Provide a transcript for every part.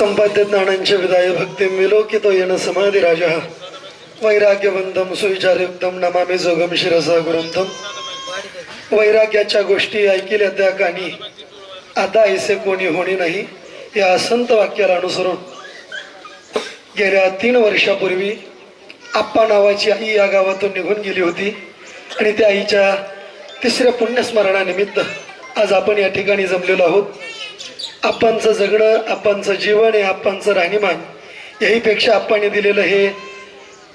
संपाद्य ज्ञानांचे विदाय भक्ती विलोकितो येण समाधी राजा वैराग्यवंतम सुविचारयुक्तम नमामी जोगम शिरसा गुरंथम वैराग्याच्या गोष्टी ऐकिल्या त्या कानी। आता ऐसे कोणी होणे नाही या असंत वाक्याला अनुसरून। गेल्या तीन वर्षापूर्वी आप्पा नावाची आई या गावातून निघून गेली होती आणि त्या आईच्या तिसऱ्या पुण्यस्मरणानिमित्त आज आपण या ठिकाणी जमलेलो आहोत। आप्पांचं जगणं आप्पांचं जीवन आहे आपणचं राहणीमान. याहीपेक्षा आपण दिलेलं हे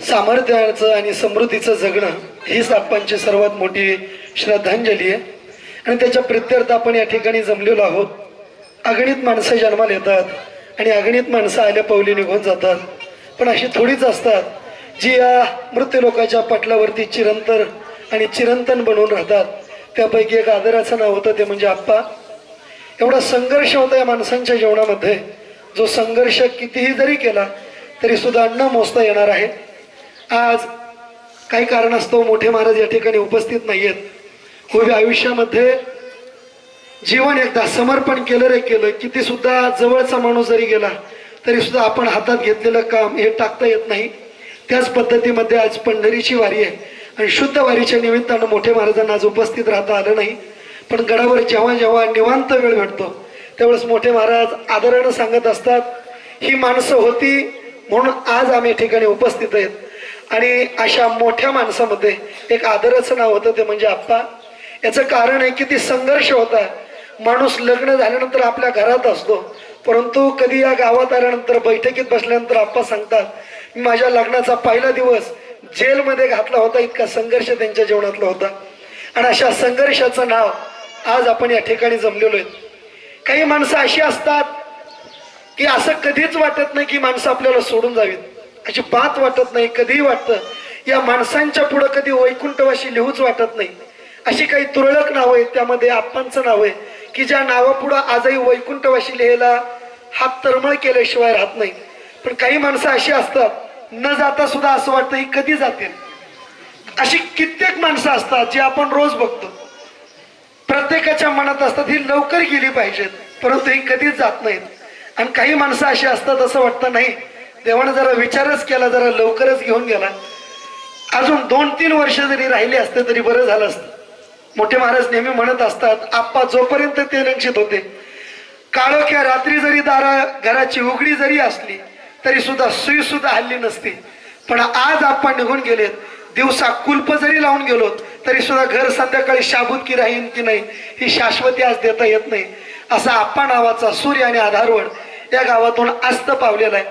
सामर्थ्याचं आणि समृद्धीचं जगणं हीच आप्पांची सर्वात मोठी श्रद्धांजली आहे. आणि त्याच्या प्रित्यर्थ आपण या ठिकाणी जमलेलो आहोत. अगणित माणसं जन्माला येतात आणि अगणित माणसं आल्या पावली निघून जातात. पण अशी थोडीच असतात जी या मृत्यू लोकाच्या पटलावरती चिरंतर आणि चिरंतन बनवून राहतात. त्यापैकी एक आदराचं नाव होतं ते म्हणजे आप्पा. एवढा संघर्ष होता या माणसांच्या जीवनामध्ये. जो संघर्ष कितीही जरी केला तरी सुद्धा न मोजता येणार आहे. आज काही कारणास्तव मोठे महाराज या ठिकाणी उपस्थित नाही आहेत उभ्या आयुष्यामध्ये जीवन एकदा समर्पण केलं रे केलं किती सुद्धा जवळचा माणूस जरी गेला तरी सुद्धा आपण हातात घेतलेलं काम हे टाकता येत नाही. त्याच पद्धतीमध्ये आज पंढरीची वारी आहे. आणि शुद्ध वारीच्या निमित्तानं मोठे महाराजांना आज उपस्थित राहता आलं नाही. पण गडावर जेव्हा जेव्हा निवांत वेळ भेटतो त्यावेळेस मोठे महाराज आदरानं सांगत असतात ही माणसं होती म्हणून आज आम्ही ठिकाणी उपस्थित आहेत. आणि अशा मोठ्या माणसामध्ये एक आदराचं नाव होतं ते म्हणजे आप्पा. याचं कारण आहे की ती संघर्ष होता. माणूस लग्न झाल्यानंतर आपल्या घरात असतो परंतु कधी या गावात आल्यानंतर बैठकीत बसल्यानंतर आप्पा सांगतात मी माझ्या लग्नाचा पहिला दिवस जेलमध्ये घातला होता इतका संघर्ष त्यांच्या जीवनातला होता. आणि अशा संघर्षाचं नाव आज आपण या ठिकाणी जमलेलो आहेत. काही माणसं अशी असतात की असं कधीच वाटत नाही की माणसं आपल्याला सोडून जावीत. अशी बात वाटत नाही कधीही वाटतं. या माणसांच्या पुढं कधी वैकुंठवाशी लिहूच वाटत नाही. अशी काही तुरळक नावं आहेत त्यामध्ये आप्पांचं नाव आहे की ज्या नावापुढं आजही वैकुंठवाशी लिहायला हात तरमळ केल्याशिवाय राहत नाही. पण काही माणसं अशी असतात न जाता सुद्धा असं वाटतं ही कधी जातील. अशी कित्येक माणसं असतात जी आपण रोज बघतो. प्रत्येकाच्या मनात असतात ही लवकर गेली पाहिजेत परंतु ही कधीच जात नाहीत. आणि काही माणसं अशी असतात असं वाटतं नाही. देवानं जरा विचारच केला जरा लवकरच घेऊन गेला. अजून दोन तीन वर्ष जरी राहिले असते तरी बरं झालं असतं. मोठे महाराज नेहमी म्हणत असतात आप्पा जोपर्यंत ते लक्षित होते. काळोख्या रात्री जरी दारा घराची उघडी जरी असली तरी सुद्धा सुई सुद्धा हल्ली नसती. पण आज आपण निघून गेलेत. दिवसा कुल्प जरी लावून गेलो तरी सुद्धा घर संध्याकाळी शाबूत की राहीन की नाही ही शाश्वती आज देता येत नाही. असा आप्पा नावाचा सूर्य आणि आधारवड या गावातून आस्त पावलेला आहे.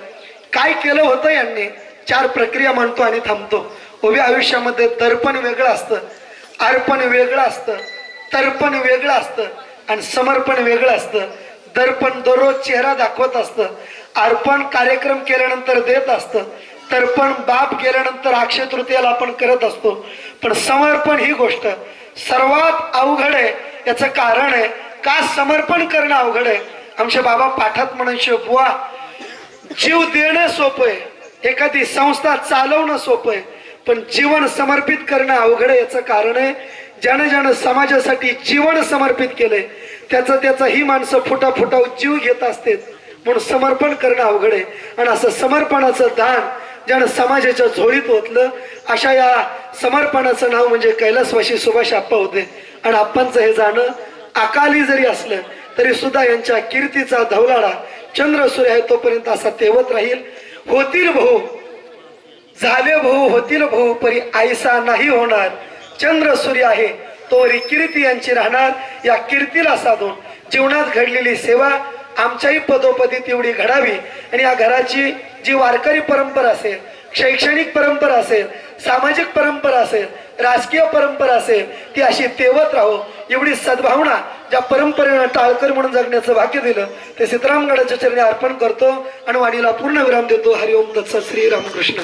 काय केलं होतं यांनी? चार प्रक्रिया म्हणतो आणि थांबतो. उभ्या आयुष्यामध्ये दर्पण वेगळं असतं अर्पण वेगळं असतं तर्पण वेगळं असतं आणि समर्पण वेगळं असतं. दर्पण दररोज चेहरा दाखवत असतं अर्पण कार्यक्रम केल्यानंतर देत असतं. तर्पण बाप केल्यानंतर अक्षय तृतीयाला आपण करत असतो. पण समर्पण ही गोष्ट सर्वात अवघड आहे याचं कारण आहे का समर्पण करणं अवघड आहे? आमचे बाबा पाठात म्हणायचे बुवा जीव देणं सोपं आहे एखादी संस्था चालवणं सोपं आहे पण जीवन समर्पित करणं अवघड आहे याचं कारण आहे ज्यानं ज्यानं समाजासाठी जीवन समर्पित केलंय त्याचं त्याचं ही माणसं फुटा फुटा जीव घेत असते म्हणून समर्पण करणं अवघड आहे. आणि असं समर्पणाचं दान ज्यानं समाजाच्या झोळीत ओतलं अशा या समर्पणाचं नाव म्हणजे कैलासवाशी सुभाष आप्पा होते. आणि आप्पांचं हे जाणं अकाली जरी असलं तरी सुद्धा यांच्या कीर्तीचा धवलाडा चंद्र सूर्य आहे तोपर्यंत असा तेवत राहील. होतील भाऊ. झाले भाऊ होतील भाऊ परी आयसा नाही होणार. चंद्र सूर्य आहे तोरी कीर्ती यांची राहणार. या कीर्तीला साधून जीवनात घडलेली सेवा आमच्याही पदोपदी तेवढी घडावी. आणि या घराची जी वारकरी परंपरा असेल शैक्षणिक परंपरा असेल सामाजिक परंपरा असेल राजकीय परंपरा असेल ती अशी तेवत राहो. एवढी सद्भावना ज्या परंपरेनं टाळकर म्हणून जगण्याचं भाग्य दिलं ते सीतारामगडाच्या चरणी अर्पण करतो आणि वाणीला पूर्ण विराम देतो. हरिओम तत्सत श्री रामकृष्ण